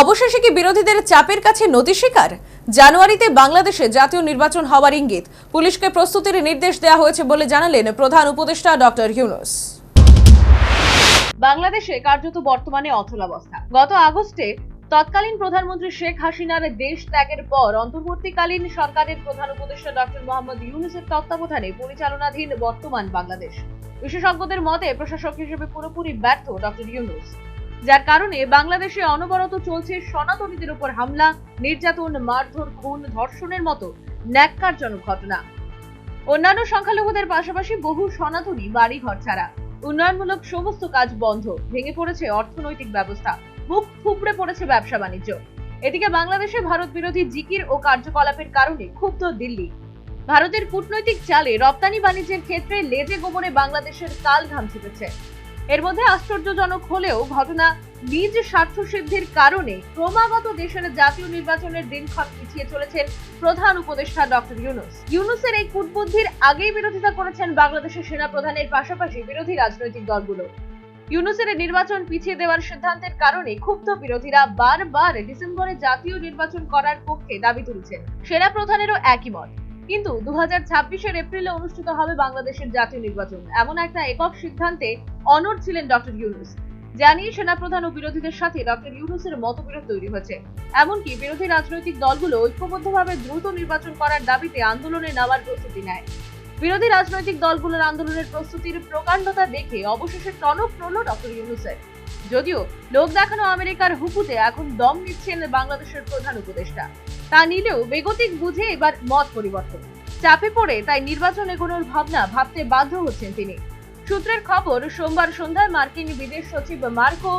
অবশেষে কি বিরোধীদের চাপের কাছে নতি স্বীকার জানুয়ারিতে বাংলাদেশে জাতীয় নির্বাচন হওয়ার ইঙ্গিত। পুলিশকে প্রস্তুতির নির্দেশ দেওয়া হয়েছে বলে জানালেন প্রধান উপদেষ্টা ডক্টর ইউনুস। বাংলাদেশে কার্যত বর্তমানে অচলাবস্থা গত আগস্টে তৎকালীন প্রধানমন্ত্রী শেখ হাসিনার দেশ ত্যাগের পর অন্তর্বর্তীকালীন সরকারের প্রধান উপদেষ্টা ডক্টর মোহাম্মদ ইউনুসের তত্ত্বাবধানে পরিচালনাধীন বর্তমান বাংলাদেশ। বিশেষজ্ঞদের মতে প্রশাসক হিসেবে পুরোপুরি ব্যর্থ ডক্টর ইউনুস। যার কারণে বাংলাদেশে অনবরত চলছে সনাতনীদের উপর হামলা, নির্যাতন, মারধর, খুন, ধর্ষণের মতো ন্যাক্কারজনক ঘটনা। অন্যান্য সংখ্যালঘুদের পাশাপাশি বহু সনাতনী বাড়ি ঘর ছাড়া উন্নয়নমূলক সমস্ত কাজ বন্ধ, ভেঙে পড়েছে অর্থনৈতিক ব্যবস্থা মুখ থুবড়ে পড়েছে ব্যবসা বাণিজ্য। এদিকে বাংলাদেশে ভারত বিরোধী জিকির ও কার্যকলাপের কারণে ক্ষুব্ধ দিল্লি। ভারতের কূটনৈতিক চালে রপ্তানি বাণিজ্যের ক্ষেত্রে লেজে গোবরে বাংলাদেশের কাল ঘাম ছিটেছে এর মধ্যে আশ্চর্যজনক হলেও ঘটনা নিজ স্বার্থ সিদ্ধির কারণে ক্রমাগত দেশের জাতীয় নির্বাচনের দিনক্ষণ পিছিয়ে চলেছেন প্রধান উপদেষ্টা ডক্টর ইউনুস। ইউনুসের এই কূটবুদ্ধির আগেই বিরোধিতা করেছেন বাংলাদেশের সেনা প্রধানের পাশাপাশি বিরোধী রাজনৈতিক দলগুলো। ইউনুসের নির্বাচন পিছিয়ে দেওয়ার সিদ্ধান্তের কারণে ক্ষুব্ধ বিরোধীরা বারবার ডিসেম্বরে জাতীয় নির্বাচন করার পক্ষে দাবি তুলছেন। সেনা প্রধানেরও একই মত। কিন্তু দু হাজার ছাব্বিশের এপ্রিলে অনুষ্ঠিত হবে বাংলাদেশের জাতীয় নির্বাচন। এমন একটা একক সিদ্ধান্তে অনড় ছিলেন ডক্টর ইউনুস জানিয়ে সেনাপ্রধান ও বিরোধীদের সাথে ডক্টর ইউনুসের মতবিরোধ তৈরি হয়েছে। এমনকি বিরোধী রাজনৈতিক দলগুলো ঐক্যবদ্ধভাবে দ্রুত নির্বাচন করার দাবিতে আন্দোলনে নেওয়ার প্রস্তুতি নেয়। বিরোধী রাজনৈতিক দলগুলোর আন্দোলনের প্রস্তুতির প্রকাণ্ডতা দেখে অবশেষে টনক নড়ল ডক্টর ইউনুসের। যদিও লোক দেখানো আমেরিকার হুকুতে এখন দম নিচ্ছেন বাংলাদেশের প্রধান উপদেষ্টা। তা নিলেও বেগতিক বুঝে এবার মত পরিবর্তন। চাপে পড়ে তাই নির্বাচন এগোনোর ভাবনা ভাবতে বাধ্য হচ্ছেন তিনি। সূত্রের খবর, সোমবার সন্ধ্যায় মার্কিন বিদেশ সচিব মার্কো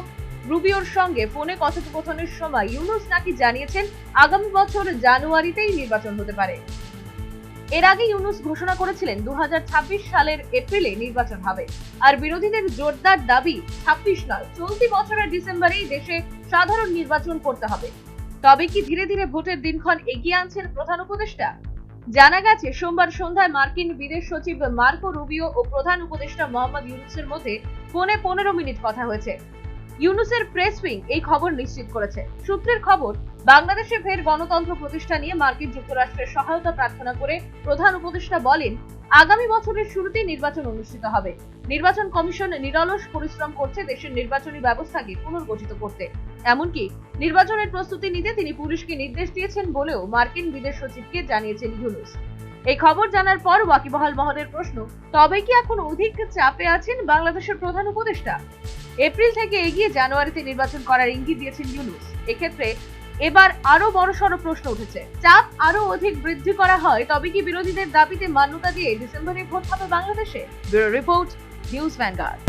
রুবিওর সঙ্গে ফোনে কথোপকথনের সময় ইউনুস নাকি জানিয়েছেন, আগামী বছর জানুয়ারিতেই নির্বাচন হতে পারে। এর আগে ইউনুস ঘোষণা করেছিলেন দু হাজার ছাব্বিশ সালের এপ্রিলে নির্বাচন হবে। আর বিরোধীদের জোরদার দাবি ছাব্বিশ নয়, চলতি বছরের ডিসেম্বরেই দেশে সাধারণ নির্বাচন করতে হবে। তবে কি ধীরে ধীরে ভোটের দিনক্ষণ এগিয়ে আনছেন প্রধান উপদেষ্টা? জানা গেছে, সোমবার সন্ধ্যায় মার্কিন বিদেশ সচিব মার্কো রুবিও ও প্রধান উপদেষ্টা মোহাম্মদ ইউনুসের মধ্যে ফোনে পনেরো মিনিট কথা হয়েছে। ইউনুসের প্রেস উইং এই খবর নিশ্চিত করেছে। সূত্রের খবর, বাংলাদেশে ফের গণতন্ত্র প্রতিষ্ঠা নিয়ে মার্কিন যুক্তরাষ্ট্রের সহায়তা প্রার্থনা করে প্রধান উপদেষ্টা বলেন, আগামী বছরের শুরুতে নির্বাচন অনুষ্ঠিত হবে। নির্বাচন কমিশন নিরলস পরিশ্রম করছে দেশের নির্বাচনী ব্যবস্থাকে পুনর্গঠিত করতে। এমনকি নির্বাচনের প্রস্তুতি নিতে তিনি পুলিশকে নির্দেশ দিয়েছেন বলেও মার্কিন বিদেশ সচিবকে জানিয়েছেন ইউনুস। এই খবর জানার পর ওয়াকিবহাল মহলের প্রশ্ন, তবে কি এখন অধিক চাপে আছেন বাংলাদেশের প্রধান উপদেষ্টা? এপ্রিল থেকে এগিয়ে জানুয়ারিতে নির্বাচন করার ইঙ্গিত দিয়েছেন ইউনুস। এক্ষেত্রে এবার আরও বড়সড় প্রশ্ন উঠেছে। চাপ আরও অধিক বৃদ্ধি করা হয়, তবে কি বিরোধীদের দাবিতে মান্যতা দিয়ে ডিসেম্বরে ভোট হবে বাংলাদেশে? Bureau report, News Vanguard.